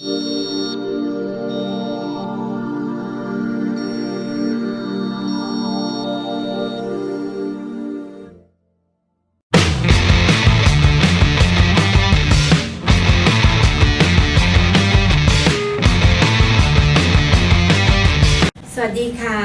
สวัสดีค่ะ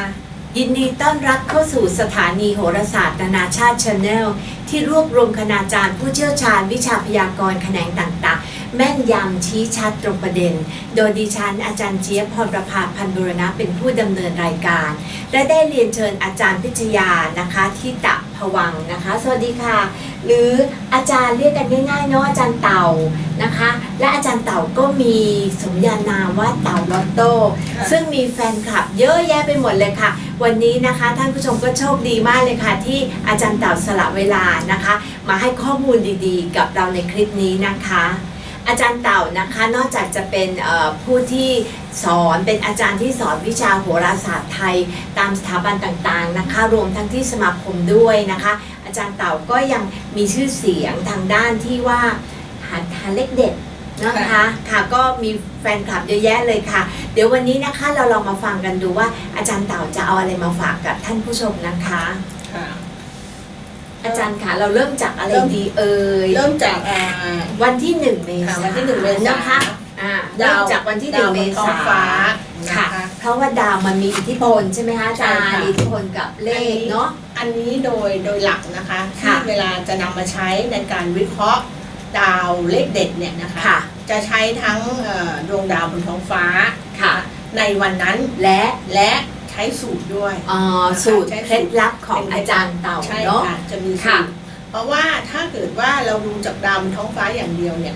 ยินดีต้อนรับเข้าสู่สถานีโหราศาสตร์นานาชาติชาแนลที่รวบรวมคณาจารย์ผู้เชี่ยวชาญวิชาพยากรณ์แขนงต่างๆ แม่นยำชี้ชัดตรงประเด็น โดยดิฉันอาจารย์เจี๊ยบพรประภาพันธ์บุรณะเป็นผู้ดำเนินรายการ และได้เรียนเชิญอาจารย์พิชยานะคะที่ตะพวังค์นะคะ สวัสดีค่ะ หรืออาจารย์เรียกกันง่ายๆเนาะอาจารย์เต่านะคะ และอาจารย์เต่าก็มีสมญานามว่าเต่าลอตโต้ซึ่งมีแฟนคลับเยอะแยะไปหมดเลยค่ะ วันนี้นะคะท่านผู้ชมก็โชคดีมากเลยค่ะ ที่อาจารย์เต่าสละเวลานะคะ มาให้ข้อมูลดีๆ กับเราในคลิปนี้นะคะ อาจารย์เต่านะคะ นอกจากจะเป็นผู้ที่สอนเป็นอาจารย์ที่สอนวิชาโหราศาสตร์ไทย ตามสถาบันต่างๆนะคะ รวมทั้งที่สมาคมด้วยนะคะ อาจารย์เต่าก็ยังมีชื่อเสียงทางด้านที่ว่าหาหาเลขเด็ดนะคะค่ะก็มีแฟนคลับเยอะแยะเลยค่ะ เดี๋ยววันนี้นะคะเราลองมาฟังกันดูว่าอาจารย์เต่าจะเอาอะไรมาฝากกับท่านผู้ชมนะคะ อาจารย์คะเราเริ่มจากอะไรดีเอ่ยเริ่มจากอ่า วันที่หนึ่งเมษาค่ะวันที่หนึ่งเมษายน นะคะอ่าเริ่มจากวันที่หนึ่งดาวบเมนท้อษางฟ้าค่ะ นะคะ เพราะว่าดาวมันมีอิทธิพลใช่ไหมคะอาจารย์ใช่ค่ะ อิทธิพลกับเลขเนาะ อันนี้โดยโดยหลักนะคะค่ะที่เวลาจะนำมาใช้ในการวิเคราะห์ดาวเลขเด็ดเนี่ยนะคะ ค่ะจะใช้ทั้งเอ่อดวงดาวบนท้องฟ้าค่ะ ในวันนั้นและและใช้สูตรด้วยเอ่อสูตรใช้เคล็ดลับของเป็นเคล็อาดลับจารย์เต่าใช่เนาะค่ะจะมีค่ะสูตรเพราะว่าถ้าเกิดว่าเราดูจากดาวบนท้องฟ้าอย่างเดียวเนี่ย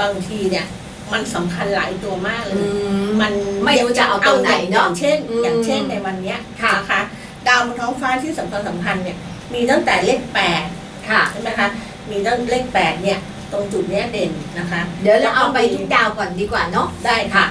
บางทีเนี่ยมันสำคัญหลายตัวมากเลอืย ม มันไม่รู้จะเอาตัวไหนเนอะอย่างเช่น อืมอย่างเช่นในวันเนี้ยค่ะ นะคะดาวบนท้องฟ้าที่สำคัญสำคัญเนี่ยมีตั้งแต่เลขแปดค่ะ ใช่ไหมคะมีตั้งเลขแปดเนี่ยตรงจุดเนี้ยเด่นนะคะ เดี๋ยวเราเอาไปทุกดาวก่อนดีกว่าเนาะ ได้ค่ะ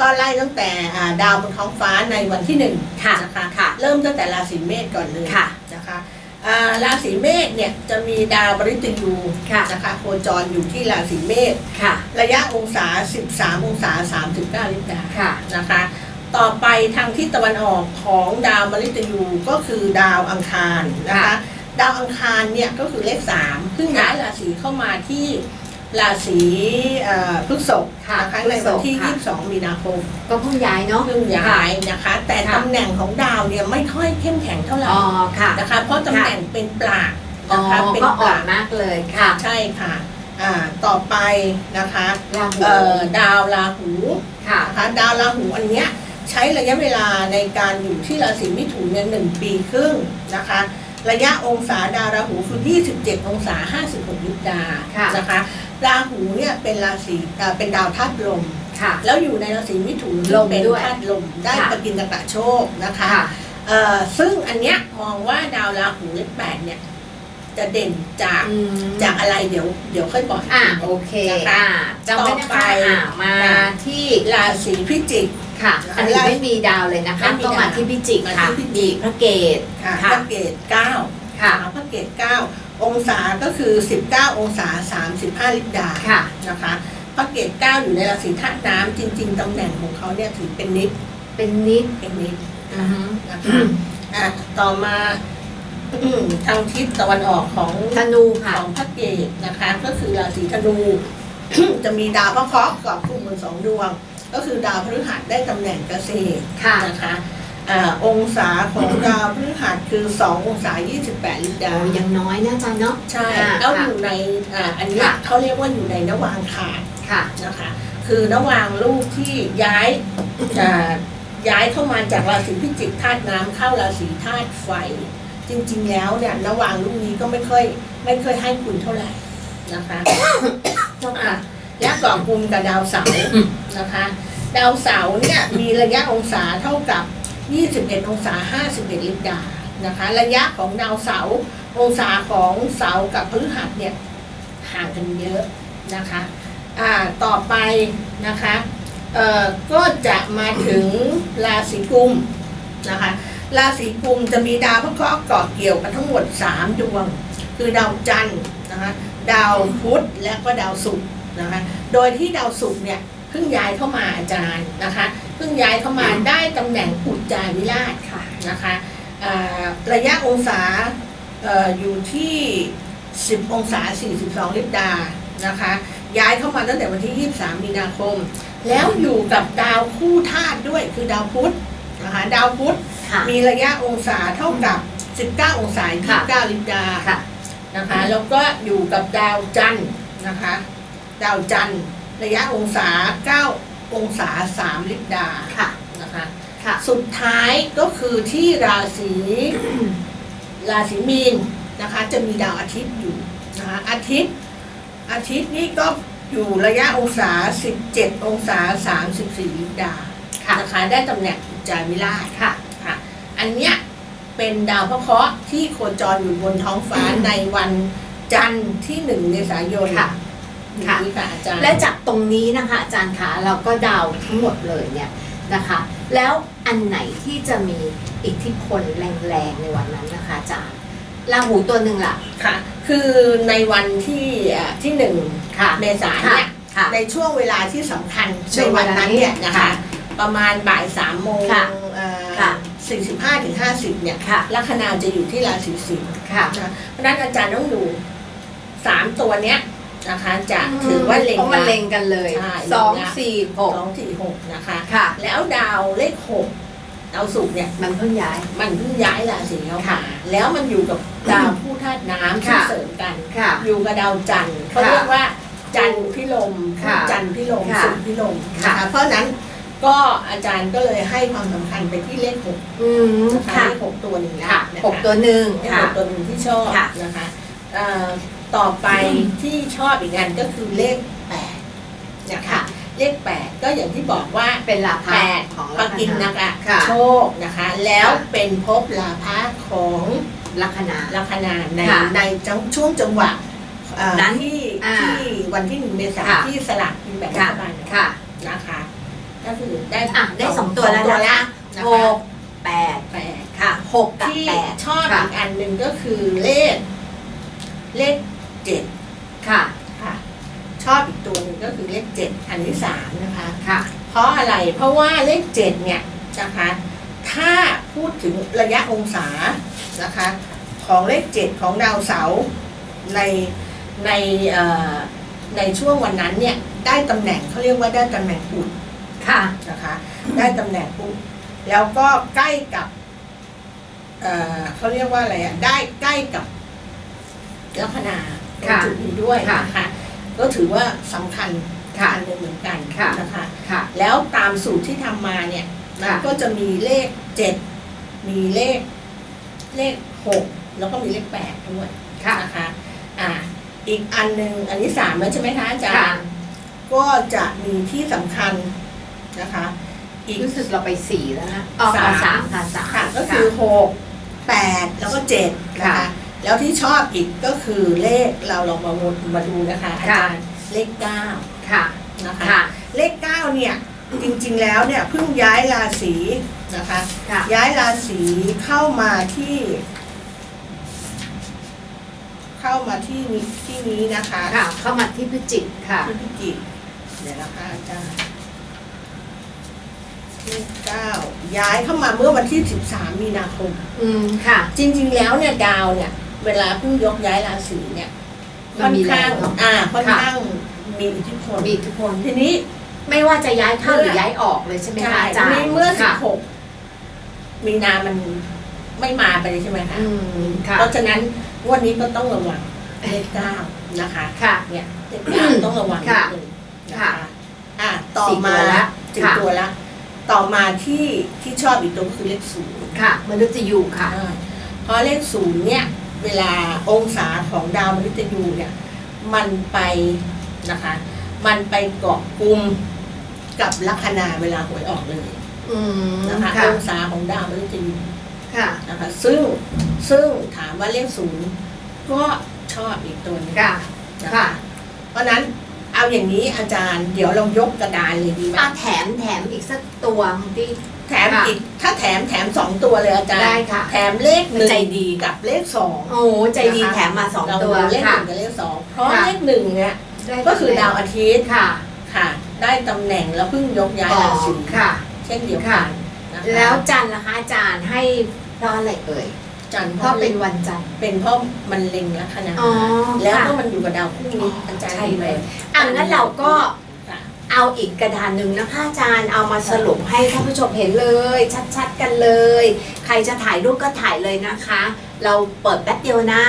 ตอนไล่ตั้งแต่อ่าดาวบนท้องฟ้าในวันที่หนึ่งค่ะนะคะค่ะเริ่มตั้งแต่ราศีเมษก่อนเลยค่ะนะคะอ่าราศีเมษเนี่ยจะมีดาวบริตยูค่ะนะคะโคจรอยู่ที่ราศีเมษค่ะ ระยะองศา 13 องศา 39ลิตรดาค่ะนะคะต่อไปทางทิศตะวันออกของดาวมฤตยูก็คือดาวอังคารนะคะค่ะดาวอังคารเนี่ยก็คือเลข3เพิ่งย้ายราศีเข้ามาที่ ราศีเอ่อพฤษภค่ะนะคะพฤในษภวันที่ค่ะ 22 มีนาคมก็เพิ่งย้ายเนาะ เพิ่งย้ายนะคะ แต่ค่ะ ตำแหน่งของดาวเนี่ยไม่ค่อยเข้มแข็งเท่าไหร่อ๋อค่ะ นะคะ เพราะตำแหน่งเป็นปลากอ๋อ นะคะเป็นก็ปอ่อลานกมากเลยค่ะใช่ค่ะอ่าต่อไปนะคะราหูเอ่อดาวราหูค่ะนะคะดาวราหูอันเนี้ยใช้ระยะเวลาในการอยู่ที่ราศีมิถุนเนี่ยหนึ่งปีครึ่งนะคะ ระยะองศาดาวราหูคือ 27 องศา 56ลิบดาค่ะนะคะ ราหูเนี่ยเป็นราศีเอ่อเป็นดาวธาตุลม ค่ะ แล้วอยู่ในราศีมิถุนลมเป็นด้วยธาตุลมได้ค่ะ ปกินตกะโชคนะคะค่ะเอ่อซึ่งอันเนี้ยมองว่าดาวราหูเลขแปดเนี่ย จะเด่นจากอืมจากอะไรเดี๋ยวเดี๋ยวค่อยบอกอ่าอีกทีโอเคนะคะ อ่าจำไว้นะต่อไป คะอ่ามาที่ราศีพิจิก ค่ะ อันนี้ไม่มีดาวเลยนะคะ ไม่มีก็มาดาวที่พิจิกมาค่ะที่พิจิมีกพระเกต ค่ะค่ะ พระเกตเก้าค่ะ พระเกตเก้า องศาก็คือ 19 องศา 35 ลิตรดาค่ะนะคะพระเกตเก้าอยู่ในราศีธาตุน้ำจริง ๆตำแหน่งของเขาเนี่ยถือเป็นนิดเป็นนิดเป็นนิดอือฮึนะคะอะต่อมาทางทิศตะวันออกของธนูค่ะของพระเกตนะคะ ก็คือราศีธนู จะมีดาวพระเคราะห์เกาะกลุ่มบนสองดวง ก็คือดาวพฤหัสได้ตำแหน่งเกษตรค่ะนะคะ อ่าองศาของดาวพฤหัสคือ 2 องศา 28ลิตรดาโอ้ยังน้อยนะอาจารย์เนาะใช่อ่าแล้วค่ะอยู่ในอ่าอันเนี้ยค่ะเขาเรียกว่าอยู่ในนวางคารค่ะนะคะคือนวางลูกที่ย้ายอ่าย้ายเข้ามาจากราศีพิจิกธาตุน้ำเข้าราศีธาตุไฟ จริง ๆ แล้วเนี่ยนวางลูกนี้ก็ไม่ค่อยไม่ค่อยให้คุณเท่าไหร่นะคะเจ้าอะค่ะและเกาะกลุ่มกับดาวเสาร์นะคะ ดาวเสาร์เนี่ยมีระยะองศาเท่ากับ 21 องศา 51 ลิตรดา นะคะ ระยะของดาวเสาร์องศาของเสาร์กับพฤหัสเนี่ยห่างกันเยอะนะคะ อ่า ต่อไปนะคะ เอ่อ ก็จะมาถึงราศีกุมนะคะ ราศีกุมจะมีดาวพระเคราะห์เกาะเกี่ยวกันทั้งหมด 3 ดวง คือดาวจันทร์นะคะ ดาวพุธและก็ดาวศุกร์นะคะ โดยที่ดาวศุกร์เนี่ยเพิ่งย้ายเข้ามาอาจารย์นะคะ เพิ่งย้ายเข้ามาได้ตำแหน่งอุจจาวิราชค่ะนะคะอ่าระยะองศาเอ่ออยู่ที่ 10 องศา 42 ลิบดานะคะ ย้ายเข้ามาตั้งแต่วันที่ 23 มีนาคม แล้วอยู่กับดาวคู่ธาตุด้วยคือดาวพุธนะคะดาวพุธค่ะมีระยะองศาเท่ากับ 19 องศาค่ะ29 ลิบดาค่ะนะคะแล้วก็อยู่กับดาวจันทร์นะคะ ดาวจันทร์ระยะองศา 9 องศา3ลิบดาค่ะนะคะค่ะ สุดท้ายก็คือที่ราศีราศีมีนนะคะ จะมีดาวอาทิตย์อยู่นะคะอาทิตย์ อาทิตย์นี่ก็อยู่ระยะองศา 17 องศา 34ลิบดาค่ะนะคะได้ตำแหน่งอุจจาวิราชค่ะค่ะ อันเนี้ยเป็นดาวพระเคราะห์ที่โคจรอยู่บนท้องฟ้าในวันจันทร์ที่หนึ่งเมษายนค่ะ ค่ะ นี้ค่ะอาจารย์และจากตรงนี้นะคะอาจารย์คะเราก็เดาวทั้งหมดเลยเนี่ยนะคะ แล้วอันไหนที่จะมีอิทธิพลแรงๆในวันนั้นนะคะอาจารย์ราหูตัวหนึ่งล่ะ ค่ะ คือในวันที่อ่าที่หนึ่งค่ะเมษายนเนี่ย ค่ะ ในช่วงเวลาที่สำคัญช่ในวงเววันลานั้นเนี่ยนี้นะคะ ค่ะประมาณบ่ายสามโมงค่ะค่ะสี่สิบห้าถึงห้าสิบเนี่ยค่ะ ลัคนาจะอยู่ที่ราศีสิงห์ค่ะ นะเพราะฉะนั้นอาจารย์ต้องดูสามตัวเนี้ย นะคะจะถือว่าเล็งเพราะมันเล็งกันเลยใช่สองเล็งละสี่หกสองสี่หกนะคะ ค่ะ แล้วดาวเลขหกดาวศุกร์เนี่ย มันเพิ่งย้าย มันเพิ่งย้ายราศีเข้าค่ะมาแล้วมันอยู่กับดาวผู้ธาตุน้ำที่ค่ะ เสริมกัน ค่ะ อยู่กับดาวจันทร์เขาค่ะเรียกว่า จันทร์พิลมค่ะจันทร์พิลมค่ะสุขพิลมค่ะ นะคะเพราะฉะนั้นก็อาจารย์ก็เลยให้ความสำคัญไปที่เลขหกอืมนะคะค่ะเลขหกตัวหนึ่งนะค่ะคะหกตัวหนึ่งเลขค่ะหกตัวหนึ่งที่ชอบค่ะ นะคะเอ่อ ต่อไปที่ชอบอีกอันก็คือเลขแปดนะคะค่ะเลขแปดก็อย่างที่บอกว่าเป็นลาภะแปดของปากินนะคะค่ะโชคนะคะ แล้วเป็นภพลาภะของลัคนาลัคนาในค่ะในจังช่วงจังหวะเอ่อนั้นที่อ่าที่วันที่หนึ่งเมษายนค่ะที่สลากกินแบ่งรัค่ะฐบาลค่ะนะคะ ก็คือได้อะได้สองตัวแล้วสองนะคะนะหคะกแปดแปดค่ะหกกับที่แปดชอบค่ะอีกอันหนึ่งก็คือเลขเลข เจ็ดค่ะ ค่ะ ชอบอีกตัวหนึ่งก็คือเลขเจ็ดอันที่สามนะคะ ค่ะ เพราะอะไร เพราะว่าเลขเจ็ดเนี่ยนะคะ ถ้าพูดถึงระยะองศานะคะ ของเลขเจ็ดของดาวเสาร์ในในเอ่อในช่วงวันนั้นเนี่ยได้ตำแหน่งเขาเรียกว่าได้ตำแหน่งอุดค่ะ นะคะได้ตำแหน่งอุดแล้วก็ใกล้กับเอ่อเขาเรียกว่าอะไรอะได้ใกล้กับลัคนา ตรงค่ะจุดนี้ด้วยค่ะนะคะก็ถือว่าสำคัญค่ะอันหนึ่งเหมือนกันค่ะนะคะค่ะแล้วตามสูตรที่ทำมาเนี่ยมันค่ะก็จะมีเลขเจ็ดมีเลขเลขหกแล้วก็มีเลขแปดด้วยค่ะนะคะอ่าอีกอันหนึ่งอันนี้สามแล้วใช่ไหมคะอาจารค่ะย์ก็จะมีที่สำคัญนะคะ อีกรู้สึกเราไปสี่แล้วนะอ๋อสามสามค่ะสามค่ะก็คือหกแปดแล้วก็เจ็ดนะคะค่ะ แล้วที่ชอบอีกก็คือเลขเราลองมาวนมาดูนะคะอาค่ะจารย์เลขเก้าค่ะนะคะค่ะเลขเก้าเนี่ยจริงๆแล้วเนี่ยเพิ่งย้ายราศีนะคะค่ะย้ายราศีเข้ามาที่ เข้ามาที่นี้ที่นี้นะคะค่ะ เข้ามาที่พิจิกค่ะที่พิจิกเดี๋ยวนะคะอาจารย์เลขเก้าย้ายเข้ามาเมื่อวันที่ 13 มีนาคม อืมค่ะ จริง ๆ แล้วเนี่ยดาวเนี่ย เวลาเพิ่งยกย้ายราศีเนี่ยมัค่อนนมีแรข้างงเนอะอ่าค่อนค่ะข้างมีอิทธิพลมีทุกคนทีนี้ ไม่ว่าจะย้ายเข้าหรือย้ายออกเลยใช่ไหมคะอาจารย์ทีนี้เมื่อค่ะ16มีนามันไม่มาไปเลยใช่ไหมคะอืมค่ะเพราะฉะนั้นงวันนี้ก็ต้องระวังเลขเก้านะคะค่ะเนี่ยเลขเก้าต้องระวังนิดนึงนะค่ะคะอะต่อสี่มาตัวละสี่ค่ะตัวละ ต่อมาที่ที่ชอบอีกตัวก็คือเลขศูนย์ค่ะมนุษย์จะอยู่ค่ะอ่าเพราะเลขศูนย์เนี่ย เวลาองศาของดาวมฤตยูเนี่ยมันไปนะคะมันไปเกาะกลุ่มกับลัคนาเวลาหวยออกเลยอืมนะคะค่ะองศาของดาวมฤตยูค่ะนะคะซึ่งซึ่งถามว่าเลขศูนย์ก็ชอบอีกตัวหนึงค่ะนะค่ะคะเพราะฉะนั้นเอาอย่างนี้อาจารย์เดี๋ยวเรายกกระดานเลยดีไหมอะแถมแถมอีกสักตัวที่ แถมค่ะอีกถ้าแถมแถมสองตัวเลยอาจารย์ได้ค่ะแถมเลขหนึ่งใจดี กับเลขสองโอ้ใจดีแถมมาสองเราตัวดูเลขหค่ะนึ่งกับเลขสองเพราะค่ะเลขหนึ่งเนี่ยได้ก็คือดาวอาทิตย์ค่ะค่ะ ได้ตำแหน่งแล้วเพิ่งยกย้ายอ๋อราศีค่ะ เช่นเดียวกันนะคะแล้วจันทร์ล่ะคะอาจารย์ให้เพราะอะไรเอ่ยจันทร์เพเพราะราะเป็เป็นนวันจันทร์เป็นเพราะมันเล็งลัคนาอ๋อแล้วค่ะก็มันอยู่กับดาวคู่นี้อาจารย์ใช่เห็นไหเลมยอะงั้นเราก็ค่ะ เอาอีกกระดานหนึ่งนะคะอาจารย์เอามาสรุปให้ท่านผู้ชมเห็นเลย ชัดๆกันเลย ใครจะถ่ายรูปก็ถ่ายเลยนะคะ เราเปิดแป๊บเดียวนะ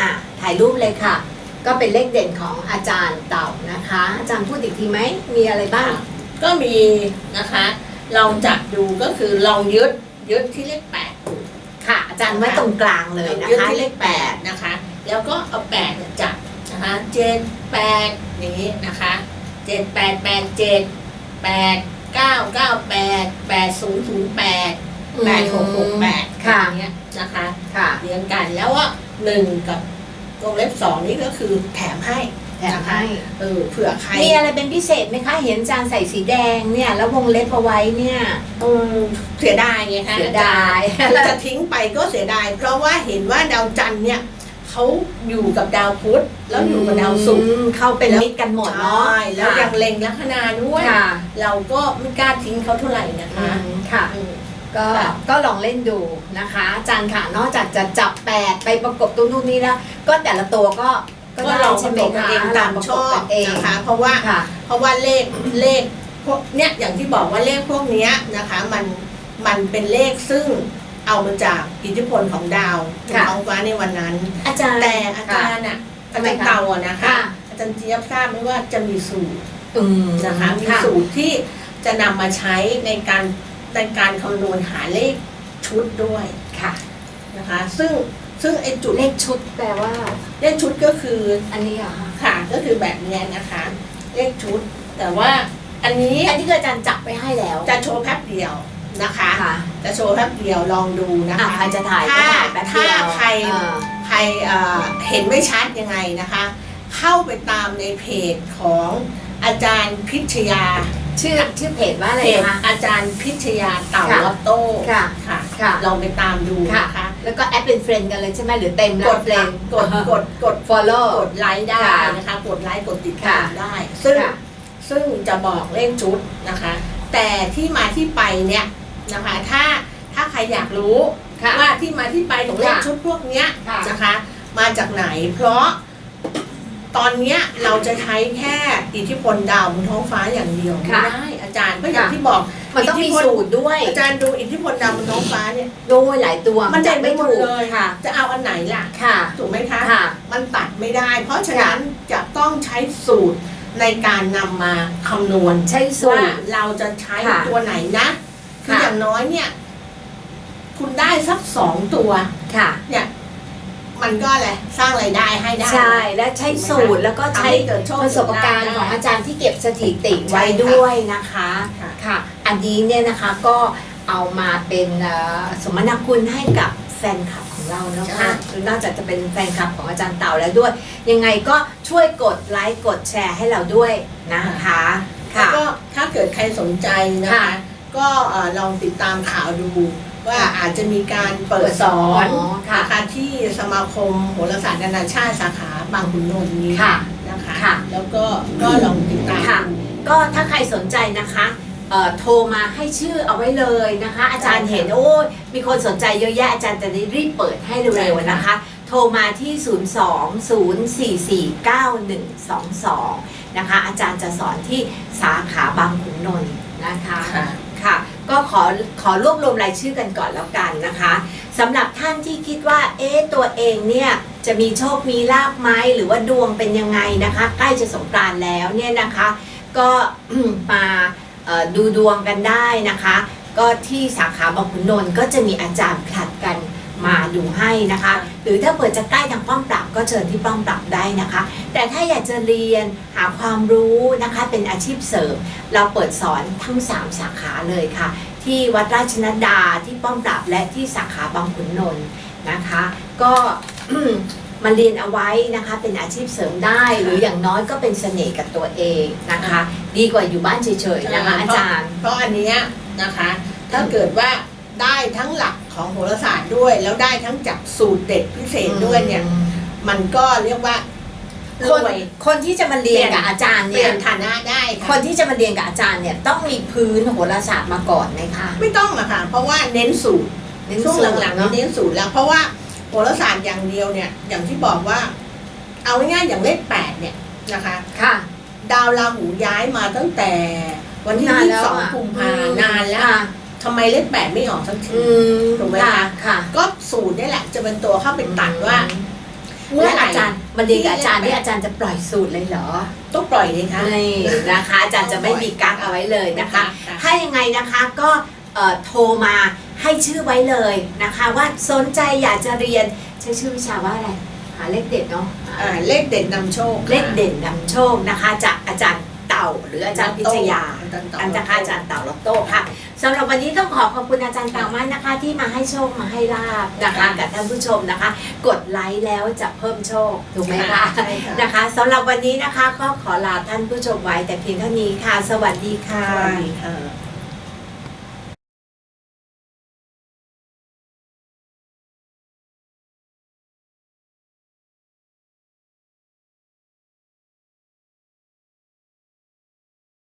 อะถ่ายรูปเลยค่ะ ก็เป็นเลขเด่นของอาจารย์เต่านะคะ อาจารย์พูดอีกทีไหมมีอะไรบ้าง ก็มีนะคะ ลองจับดูก็คือลองยึดยึดที่เลขแปดดูค่ะ อาจารย์ไว้ตรงกลางเลยนะยึดคะที่เลเลขขแปแปดดนะคะ แล้วก็เอาแปดเนี่ยจับนะคะ เจ็ดแปดอย่างนี้นะคะ เจ็ดแปดแปดเจ็ดแปดเก้าเก้าแปดแปดศูนย์ศูนย์แปดแปดหกหกแปดค่ะ อย่างเงี้ยนะคะค่ะ เรียงกันแล้วว่าหนึ่งกับวงเล็บสองนี่ก็คือแถมให้แถมให้เออเผื่อใครมีอะไรเป็นพิเศษไหมคะ เห็นอาจารย์ใส่สีแดงเนี่ย แล้ววงเล็บเอาไว้เนี่ย เออเสียดายไงคะเสียดายอาจารย์คือจะทิ้งไปก็เสียดาย เพราะว่าเห็นว่าดาวจันทร์เนี่ย เขาอยู่กับดาวพุธแล้วอยู่กับดาวศุกร์อืมเข้าเป็นมิตรกันหมดเนาะใช่แล้วยังเล็งลัคนาด้วยค่ะเราก็ไม่กล้าทิ้งเขาเท่าไหร่นะคะอืมค่ะอืมก็ค่ะก็ลองเล่นดูนะคะอาจารย์ค่ะนอกจากจะจับแปดไปประกบตรงนู้นนี้แล้วก็แต่ละตัวก็ก็ก็ได้ลองปใช่ระไหมกบกันคะเองตามชอบลงประกกันเองนะคะ เพราะว่าค่ะเพราะว่าเลขเลขพวกเนี้ยอย่างที่บอกว่าเลขพวกเนี้ยนะคะ มันมันเป็นเลขซึ่ง เอามาจากอิทธิพลของดาวบนค่ะ ท้องฟ้าในวันนั้น อาจารย์แต่อาจารย์อะทำอาไมจารย์คะเก่าอะนะคะ ค่ะอาจารย์เจี๊ยบทราบไหมว่าจะมีสูตรอืมนะคะมีค่ะสูตรที่จะนำมาใช้ในการในการคำนวณหาเลขชุดด้วยค่ะ นะคะ ซึ่งซึ่งไอ้จุดเลขชุดแปลว่า เลขชุดก็คือ อันนี้เหรอคะค่ะก็คือแบบเนี้ยนะคะ เลขชุด แต่ว่าอันนี้อันนี้คืออาจารย์จับไปให้แล้ว จะโชว์แป๊บเดียว นะคะ ค่ะจะโชว์แป๊บเดียวลองดูนะอะคะ ใครจะถ่ายก็ถ้าถ่ายแป๊บเดีถ้ายวใคร เออ ใครเอ่อเห็นไม่ชัดยังไงนะคะ เข้าไปตามในเพจของอาจารย์พิชยาชื่อชื่อเพจว่าอะไรเพจคะ อาจารย์พิชยาเต่าค่ะลอตโต้ค่ะ ค่ะค่ะ ลองไปตามดูค่ะ นะคะแล้วก็แอดเป็นเฟรนด์กันเลยใช่ไหมหรือเต็มแล้กวดเฟรนด์ กดกดกด follow กดไลค์ได้ค่ะนะคะ กดไลค์กดติดค่ะตามได้ ซึ่ง ค่ะ ซึ่งจะบอกเลขชุดนะคะ แต่ที่มาที่ไปเนี่ย นะคะ ถ้าถ้าใครอยากรู้ค่ะว่าที่มาที่ไปของเลขค่ะชุดพวกเนี้ยค่ะ นะคะ มาจากไหน เพราะตอนเนี้ยเราจะใช้แค่อิทธิพลดาวบนท้องฟ้าอย่างเดียวไม่ค่ะได้อาจารย์ก็อย่างค่ะ ที่บอก มันต้องมีสูตรด้วย อาจารย์ดูอิทธิพลดาวบนท้องฟ้าเนี่ยโดยหลายตัวมันเด่นไปหมดถูกเลย ค่ะ จะเอาอันไหนล่ะ ค่ะ ถูกไหมคะ ค่ะ มันตัดไม่ได้ เพราะฉะนั้นจะต้องใช้สูตรในการนำมาคำนวณ ใช้สูว่าตร เราจะใช้ค่ะตัวไหนนะ คือค่ะอย่างน้อยเนี่ย คุณได้สักสองตัว ค่ะ เนี่ย มันก็อะไรสร้างรายได้ให้ได้ ใช่และใช้สูตรแล้วก็ใช้ทำให้เกิดโชคประสบการณ์ได้ของอาจารย์ที่เก็บสถิติไว้ใช่ค่ะด้วยนะคะค่ะ ค่ะ อันนี้เนี่ยนะคะก็เอามาเป็นเอ่อสมนาคุณให้กับแฟนคลับของเรานะคะนอกจากจะเป็นแฟนคลับของอาจารย์เต่าแล้วด้วย ยังไงก็ช่วยกดไลค์กดแชร์ให้เราด้วยนะคะ แล้วค่ะก็ถ้าเกิดใครสนใจนะคะ ค่ะ ก็เอ่อลองติดตามข่าวดู ว่าอาจจะมีการเปิดสอนอ๋อค่ะนะคะที่สมาคมโหราศาสตร์นานาชาติสาขาบางขุนนนท์นี้ค่ะนะคะค่ะ แล้วก็ก็ลองติดตามค่ะ ดู ก็ถ้าใครสนใจนะคะเอ่อโทรมาให้ชื่อเอาไว้เลยนะคะ อาจารย์เห็นโอ้ยมีคนสนใจเยอะแยะอาจารย์จะได้รีบเปิดให้เร็วๆนะคะ โทรมาที่ 02-044-9122 นะคะ อาจารย์จะสอนที่สาขาบางขุนนนท์นะคะ ค่ะค่ะ ก็ขอขอรวบรวมรายชื่อกันก่อนแล้วกันนะคะสำหรับท่านที่คิดว่า เอ๊ะตัวเองเนี่ยจะมีโชคมีลาบไหมหรือว่าดวงเป็นยังไงนะคะ ใกล้จะสงกรานต์แล้วเนี่ยนะคะ ก็มาดูดวงกันได้นะคะ ก็ที่สาขาบางขุนนนท์ก็จะมีอาจารย์ผลัดกัน มาดูให้นะคะ หรือถ้าเปิดจะใกล้ทางป้อมปราบก็เชิญที่ป้อมปราบได้นะคะ แต่ถ้าอยากจะเรียนหาความรู้นะคะเป็นอาชีพเสริม เราเปิดสอนทั้ง 3 สาขาเลยค่ะ ที่วัดราชนดาที่ป้อมปราบและที่สาขาบางขุนนนท์นะคะ ก็มาเรียนเอาไว้นะคะเป็นอาชีพเสริมได้ หรืออย่างน้อยก็เป็นเสน่ห์กับตัวเองนะคะ ดีกว่าอยู่บ้านเฉยๆนะคะอาจารย์ เพราะอันเนี้ยนะคะ ถ้าเกิดว่าได้ทั้งหลัก ของโหราศาสตร์ด้วย แล้วได้ทั้งจากสูตรเด็ดพิเศษด้วยเนี่ย มันก็เรียกว่ารคนวย คนที่จะมาเรียน กับอาจารย์เปเนี่ลี่ยยนฐานะได้คค่ะนที่จะมาเรียนกับอาจารย์เนี่ยต้องมีพื้นโหราศาสตร์มาก่อนไหมคะไม่ต้องอะค่ะ เพราะว่าเน้นสูตรเน้นช่วงสูตรหลังๆเนาะนี่เน้นสูตรแล้ว เพราะว่าโหราศาสตร์อย่างเดียวเนี่ย อย่างที่บอกว่า เอาง่ายๆอย่างเลขแปดเนี่ยนะคะ ค่ะ ดาวราหูย้ายมาตั้งแต่วันที่นานยี่แล้สิบวสองอะกุมภาอืมนานแล้ว ค่ะ ทำไมเลขแปดไม่ออกสักทีอืมถูกไหมคะค่ะ ก็สูตรนี่แหละจะเป็นตัวเข้าไปตัดว่า เมื่เมื่ออไหร่อาจารย์มาเรียนกับอาจารย์นี่อาจารย์จะปล่อยสูตรเลยเหรอ ต้องปล่อยเลยค่ะนี่นะคะ อาจารย์จะไม่มีกักเอาไว้เลยนะคะค่ะถ้ายังไงนะคะก็เอ่อโทรมาให้ชื่อไว้เลยนะคะ ว่าสนใจอยากจะเรียนใช้ชื่อวิชาว่าอะไรหาเลขเด็ดเนาะอ่าเลขเด่นนำโชคค่ะเลขเด่นนำโชคนะคะ จากอาจารย์เต่า หรืออาจารย์พิชยาอาจารย์เต่าอันนะคะอาจารย์เต่าล็อกโต้ค่ะสำหรับวันนี้ต้องขอขอบคุณอาจารย์เต่ามากนะคะ ที่มาให้โชคมาให้ลาบนะคะกับท่านผู้ชมนะคะ กดไลค์แล้วจะเพิ่มโชคถูกไหมคะใช่ค่ะนะคะสำหรับวันนี้นะคะก็ขอลาท่านผู้ชมไว้แต่เพียงเท่านี้ค่ะ สวัสดีค่ะสวัสดีค่ะ